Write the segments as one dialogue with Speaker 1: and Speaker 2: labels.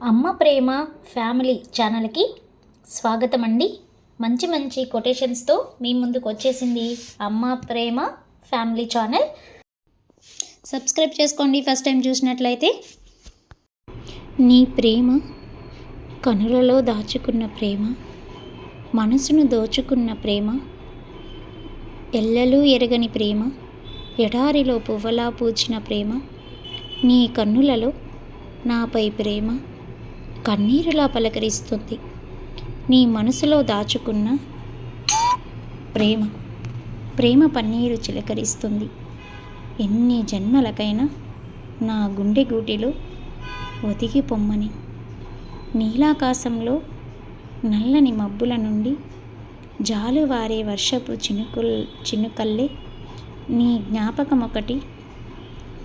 Speaker 1: అమ్మ ప్రేమ ఫ్యామిలీ ఛానల్కి స్వాగతం అండి మంచి మంచి కొటేషన్స్తో మీ ముందుకు వచ్చేసింది Amma Prema family channel. Subscribe చేసుకోండి ఫస్ట్ టైం చూసినట్లయితే. నీ ప్రేమ కనులలో దాచుకున్న ప్రేమ మనసును దోచుకున్న ప్రేమ ఎల్లలు ఎరగని ప్రేమ ఎడారిలో పువ్వలా పూచిన ప్రేమ నీ కన్నులలో నాపై ప్రేమ కన్నీరులా పలకరిస్తుంది. నీ మనసులో దాచుకున్న ప్రేమ ప్రేమ పన్నీరు చిలకరిస్తుంది. ఎన్ని జన్మలకైనా నా గుండె గూటిలో ఒదిగి పొమ్మని. నీలాకాశంలో నల్లని మబ్బుల నుండి జాలువారే వర్షపు చినుకుల్ చినుకల్లే నీ జ్ఞాపకం ఒకటి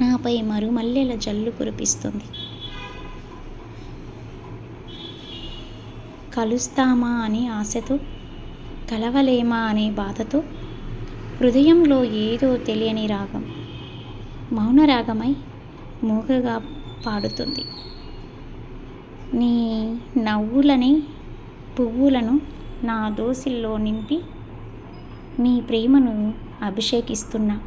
Speaker 1: నాపై మరుమల్లెల జల్లు కురిపిస్తుంది. కలుస్తామా అనే ఆశతో కలవలేమా అనే బాధతో హృదయంలో ఏదో తెలియని రాగం మౌన రాగమై మూగగా పాడుతుంది. నీ నవ్వులని పువ్వులను నా దోసిల్లో నింపి నీ ప్రేమను అభిషేకిస్తున్నా.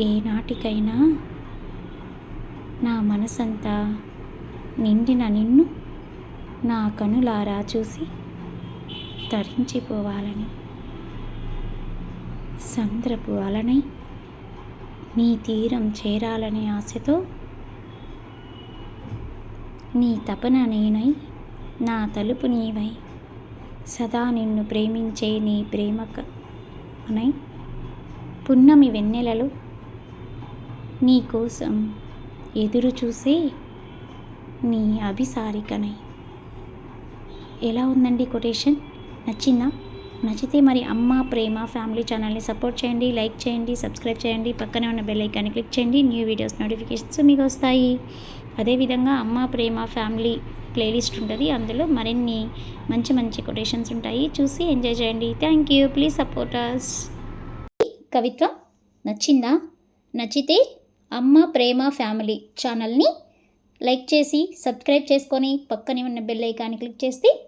Speaker 1: ఏనాటికైనా నా మనసంతా నిండిన నిన్ను నా కనులారా చూసి తరించిపోవాలని. సంద్రపు అలనై నీ తీరం చేరాలనే ఆశతో నీ తపన నేనై నా తలుపు నీవై సదా నిన్ను ప్రేమించే నీ ప్రేమకనై పున్నమి వెన్నెలలు నీ కోసం ఎదురు చూసే నీ అభిసారికనై. ఎలా ఉందండి కొటేషన్? నచ్చిందా? నచ్చితే మరి అమ్మ ప్రేమ ఫ్యామిలీ ఛానల్ని సపోర్ట్ చేయండి లైక్ చేయండి సబ్స్క్రైబ్ చేయండి పక్కనే ఉన్న బెల్ ఐకాన్ని క్లిక్ చేయండి న్యూ వీడియోస్ నోటిఫికేషన్స్ మీకు వస్తాయి. అదేవిధంగా అమ్మ ప్రేమ ఫ్యామిలీ ప్లేలిస్ట్ ఉంటుంది. అందులో మరిన్ని మంచి మంచి కొటేషన్స్ ఉంటాయి. చూసి ఎంజాయ్ చేయండి. Thank you. Please support us కవిత్వం నచ్చిందా? నచ్చితే అమ్మ ప్రేమ ఫ్యామిలీ ఛానల్ని లైక్ చేసి సబ్స్క్రైబ్ చేసుకొని పక్కనే ఉన్న బెల్ ఐకాన్ని క్లిక్ చేస్తే